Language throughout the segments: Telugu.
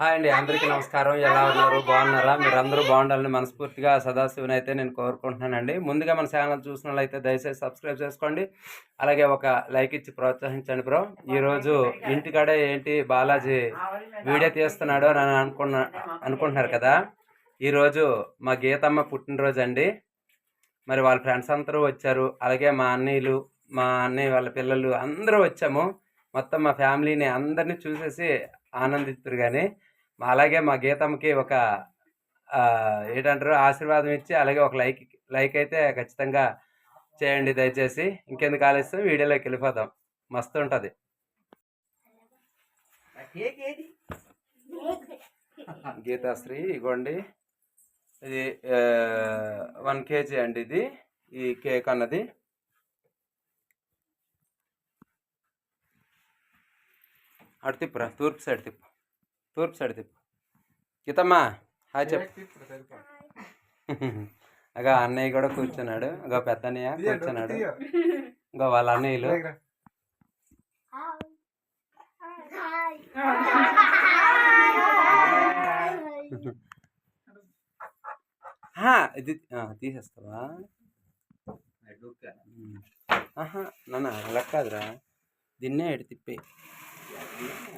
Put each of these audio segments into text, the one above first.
హాయ్ అండి అందరికీ నమస్కారం. ఎలా ఉన్నారు? బాగున్నారా? మీరు అందరూ బాగుండాలని మనస్ఫూర్తిగా సదాశివుని అయితే నేను కోరుకుంటున్నానండి. ముందుగా మన ఛానల్ చూసిన వాళ్ళైతే దయచేసి సబ్స్క్రైబ్ చేసుకోండి. అలాగే ఒక లైక్ ఇచ్చి ప్రోత్సహించండి బ్రో. ఈరోజు ఇంటికాడే ఏంటి బాలాజీ వీడియో తీస్తున్నాడు అని అనుకున్న అనుకుంటున్నారు కదా. ఈరోజు మా గీతమ్మ పుట్టినరోజు అండి. మరి వాళ్ళ ఫ్రెండ్స్ అందరూ వచ్చారు. అలాగే మా అన్నయ్యలు మా అన్నయ్య వాళ్ళ పిల్లలు అందరూ వచ్చాము. మొత్తం మా ఫ్యామిలీని అందరినీ చూసేసి ఆనందిస్తారు కానీ అలాగే మా గీతమ్మకి ఒక ఏంటంటారు? ఆశీర్వాదం ఇచ్చి అలాగే ఒక లైక్ లైక్ అయితే ఖచ్చితంగా చేయండి దయచేసి. ఇంకెందుకు ఆలస్యం? వీడియోలోకి వెళ్ళిపోదాం. మస్తు ఉంటుంది. గీతాశ్రీ ఇగోండి. ఇది వన్ కేజీ అండి ఇది. ఈ కేక్ అన్నది. అటు తిప్పురా తూర్పు సైడ్ తిప్పు. తూర్పు సైడ్ తిప్పు. గీతమ్మా హాయ్ చెప్పు. అగా అన్నయ్య కూడా కూర్చున్నాడు. అగా పెద్ద అన్నయ్య కూర్చున్నాడు. ఇంకా వాళ్ళ అన్నయ్యలు. ఇది తీసేస్తావా? నాన్న అలా కాదురా. దీన్నే ఎటు తిప్పి.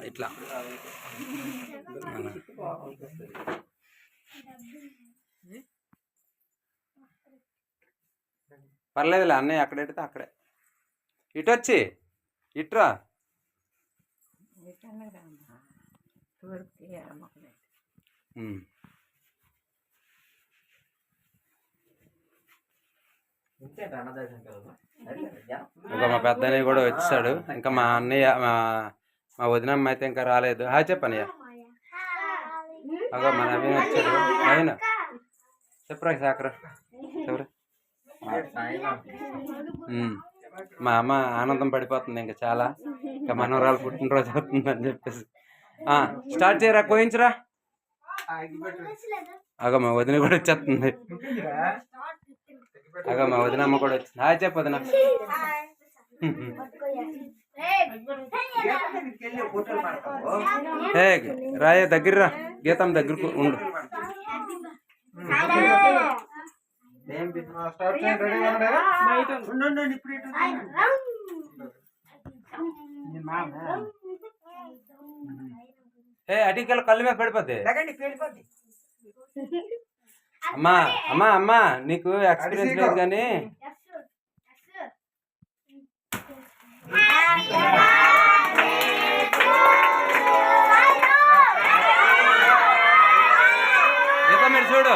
ఇట్లా. పర్లేదులే అన్నయ్య అక్కడ ఎడితే అక్కడే. ఇటు వచ్చి ఇట్రా ఇంకా మా పెద్దయ్య కూడా వచ్చాడు. ఇంకా మా అన్నయ్య మా మా వదినమ్మ అయితే ఇంకా రాలేదు. హాయ్ చెప్పనయ్య అగో మా నవీన్ వచ్చాడు? నవీన్ చెప్పరా సాకరా? చెప్పరా. మా అమ్మ ఆనందం పడిపోతుంది ఇంకా చాలా. ఇంకా మనవరాలు పుట్టినరోజు అవుతుందని చెప్పేసి. స్టార్ట్ చేయరా? కోయించరా? అగో మా వదిన కూడా వచ్చేస్తుంది. అగో మా వదినమ్మ కూడా వచ్చింది. హాయ్ చెప్పు వదిన. ఏ రాయ దగ్గర రా గీతం దగ్గరకు ఉండు ఏ అటికెళ్ళి కళ్ళు మీద పడిపోద్ది అమ్మా అమ్మా అమ్మా నీకు ఎక్స్పీరియన్స్ లేదు కానీ గీత మీరు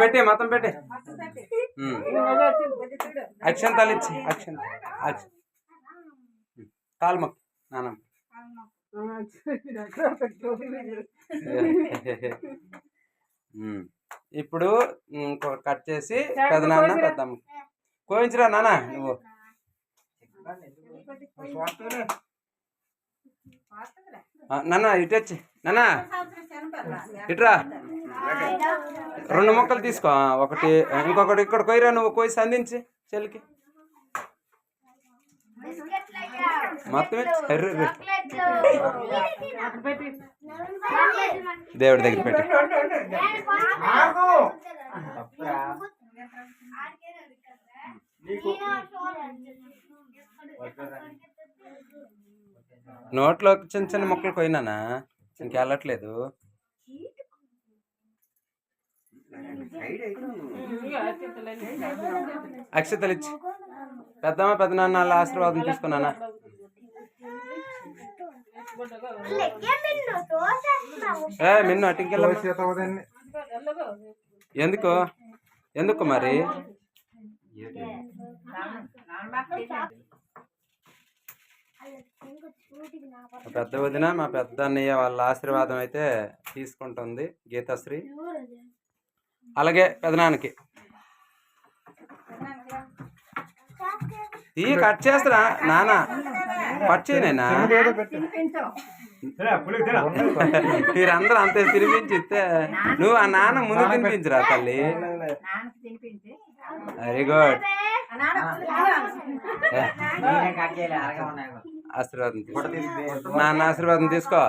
పెట్టి మొత్తం పెట్టి. అక్షంతాలు ఇచ్చి అక్షంత అక్ష కాలు మొక్క నానమ్మ. ఇప్పుడు కట్ చేసి పెదనాన్న పెద్దమ్మ. కోయించరా నాన్న నువ్వు. నాన్న ఇటు వచ్చి. నాన్న ఇటురా. రెండు మొక్కలు తీసుకో. ఒకటి ఇంకొకటి ఇక్కడ కొయ్యరా నువ్వు కోసి అందించి చెల్లికి. మొత్తం దేవుడి దగ్గర పెట్టి. నోట్లో చిన్న చిన్న మొక్కలు కొయినానా ఇంకెళ్ళట్లేదు. అక్షతలు ఇచ్చి పెద్దమ్మ పెద్దనాన్న వాళ్ళ ఆశీర్వాదం తీసుకున్నానా? ఏ మిన్ను అటు ఎందుకు? ఎందుకు మరి? పెద్ద వదిన మా పెద్ద అన్నయ్య వాళ్ళ ఆశీర్వాదం అయితే తీసుకుంటుంది గీతాశ్రీ. అలాగే పెదనాన్నకి. ఈ కట్ చేస్తారా నాన్న. కట్ చేయనైనా మీరందరూ అంతే తినిపించి ఇస్తే నువ్వు ఆ నాన్న ముందు తినిపించరా తల్లి. వెరీ గుడ్ ఆశీర్వాదం నాన్న ఆశీర్వాదం తీసుకో.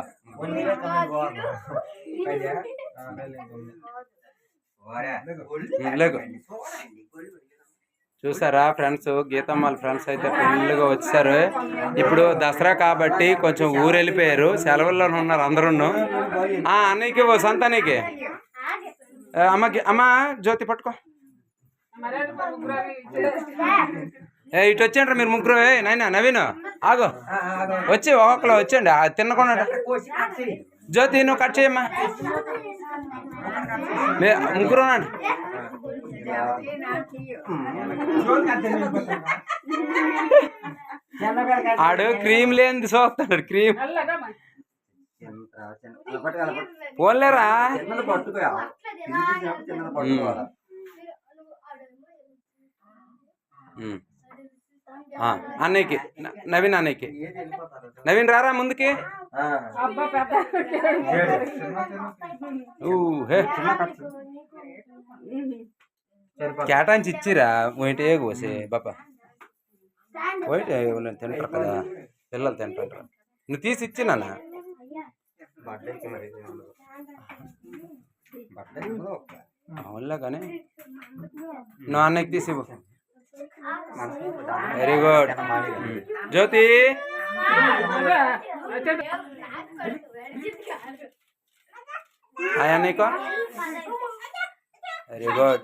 లేకు చూసారా ఫ్రెండ్స్? గీతమ్మ వాళ్ళ ఫ్రెండ్స్ అయితే ఫుల్గా వచ్చారు. ఇప్పుడు దసరా కాబట్టి కొంచెం ఊరు వెళ్ళిపోయారు సెలవుల్లో ఉన్నారు అందరూ అన్నయ్యకి ఓ సంతానికి ఏ, అమ్మకి అమ్మ జ్యోతి పట్టుకో. ఏ ఇటు వచ్చేయండి మీరు ముగ్గురు. ఏ నాయన నవీన్ ఆగు. వచ్చి ఒక్కొక్కరు వచ్చేయండి. ఆ తినకుండా జ్యోతి నువ్వు కట్ చేయమ్మా. ముగ్గురు ఆడు క్రీమ్ లేనిది చూస్తాడు క్రీమ్. పోలేరా అన్నయ్యకి నవీన్ అన్నయ్యకి. నవీన్ రారా ముందుకి? ఊ, హే. కేటాయించి ఇచ్చిరా? పోయిటే కోసే? బాపా పోయిటే ఎవరు తింటారు కదా. పిల్లలు తింటారు నువ్వు తీసి ఇచ్చినా అవునులే కానీ. నువ్వు అన్నయ్యకి తీసి ఇవ్వు. Very good Jyothi. హాయ్ అన్నయ్యకో. వెరీ గుడ్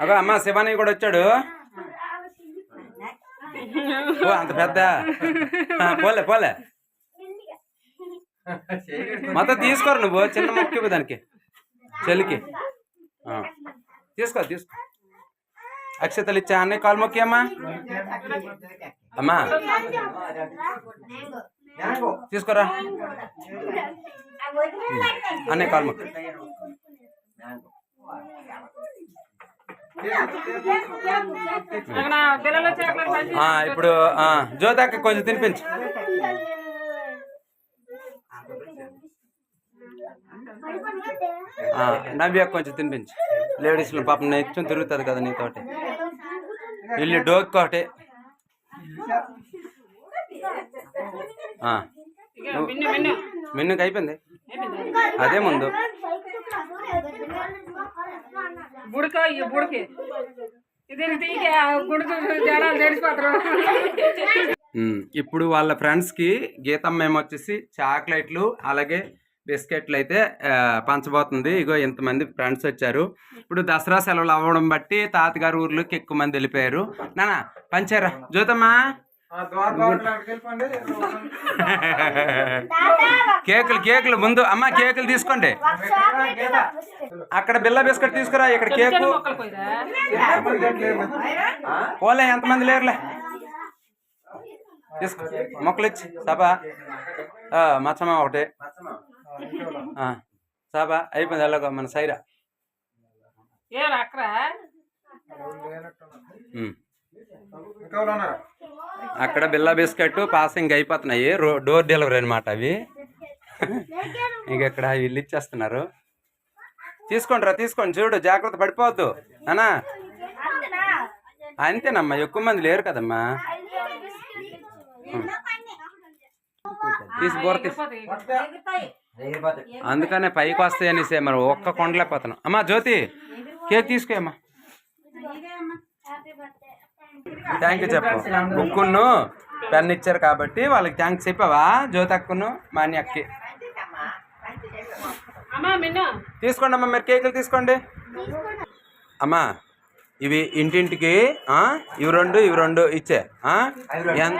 అగో అమ్మ శివాని కూడా వచ్చాడు. అంత పెద్ద. ఆ, పోలే పోలే. మొత్తం తీసుకోరు నువ్వు చిన్న మొక్క దానికి. చెల్లికి. తీసుకో తీసుకో. అక్షతలు ఇచ్చా అన్నీ కాలు మొక్కి అమ్మా. అమ్మా. తీసుకోరా. అన్నయ్య కాలు ఇప్పుడు ఆ, జ్యోతక్క కొంచెం తినిపించు. ఆ, నవ్య కొంచెం తినిపించు. లేడీస్లో పాపం నెచ్చం తిరుగుతుంది కదా నీతోటి ఇల్లు డోక్ ఒకటి మిన్నుకి అయిపోయింది? అదే ముందు. బుడక ఈ ఇప్పుడు వాళ్ళ ఫ్రెండ్స్కి గీతమ్మ ఏమొచ్చేసి చాక్లెట్లు అలాగే బిస్కెట్లు అయితే పంచబోతుంది. ఇగో ఇంతమంది ఫ్రెండ్స్ వచ్చారు. ఇప్పుడు దసరా సెలవులు అవ్వడం బట్టి తాతగారు ఊర్లోకి ఎక్కువ మంది వెళ్ళిపోయారు. నానా పంచారా? జ్యోతమ్మా! కేకులు కేకులు ముందు అమ్మ కేకులు తీసుకోండి. అక్కడ బిల్ల బిస్కెట్ తీసుకురా ఇక్కడ కేకు. పోలే ఎంతమంది లేరులే. తీసుకో మొక్కలు ఇచ్చి సభ. మచ్చమ్మ ఒకటి. సభ అయిపోయింది ఎలాగో మన సైరా. అక్కడ ఉమ్. బిల్లా బిస్కెట్ పాసింగ్ అయిపోతున్నాయి. రో డోర్ డెలివరీ అనమాట అవి. ఇంక ఇక్కడ వీళ్ళు ఇచ్చేస్తున్నారు. తీసుకోండి రా తీసుకోండి. చూడు జాగ్రత్త పడిపోవద్దు. అనా అంతేనమ్మా ఎక్కువ మంది లేరు కదమ్మా. తీసి బోర అందుకనే పైకి వస్తాయి అనేసి మరి ఒక్క కొండలేకపోతున్నాం అమ్మా జ్యోతి కేక్ తీసుకోమ్మా థ్యాంక్ యూ చెప్పు. బుక్కును పెన్ ఇచ్చారు కాబట్టి వాళ్ళకి థ్యాంక్స్ చెప్పావా? జ్యోతి అక్కును మా అన్ని అక్కి తీసుకోండి అమ్మా మీరు కేకులు తీసుకోండి. అమ్మా ఇవి ఇంటింటికి ఆ, ఇవి రెండు ఇవి రెండు ఇచ్చే ఆ? ఎన్-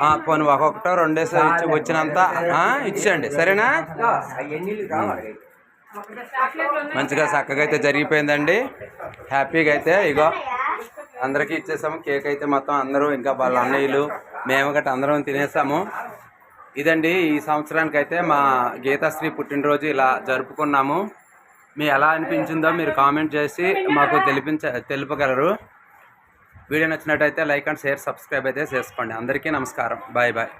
ఆ, పోనీ ఒక్కొక్కటో రెండేసో ఇచ్చి వచ్చినంత ఆ, ఇచ్చేయండి. సరేనా? మంచిగా చక్కగా అయితే జరిగిపోయిందండి. హ్యాపీగా అయితే ఇగో. అందరికీ ఇచ్చేసాము. కేక్ అయితే మొత్తం అందరూ ఇంకా వాళ్ళ అన్నయ్యలు మేము గట్ట అందరం తినేసాము. ఇదండి ఈ సంవత్సరానికి అయితే మా గీతాశ్రీ పుట్టినరోజు ఇలా జరుపుకున్నాము. మీ ఎలా అనిపించిందో మీరు కామెంట్ చేసి మాకు తెలిపించ తెలుపగలరు. వీడియో నచ్చినట్టయితే లైక్ అండ్ షేర్ సబ్స్క్రైబ్ అయితే చేసుకోండి. అందరికీ నమస్కారం. Bye bye.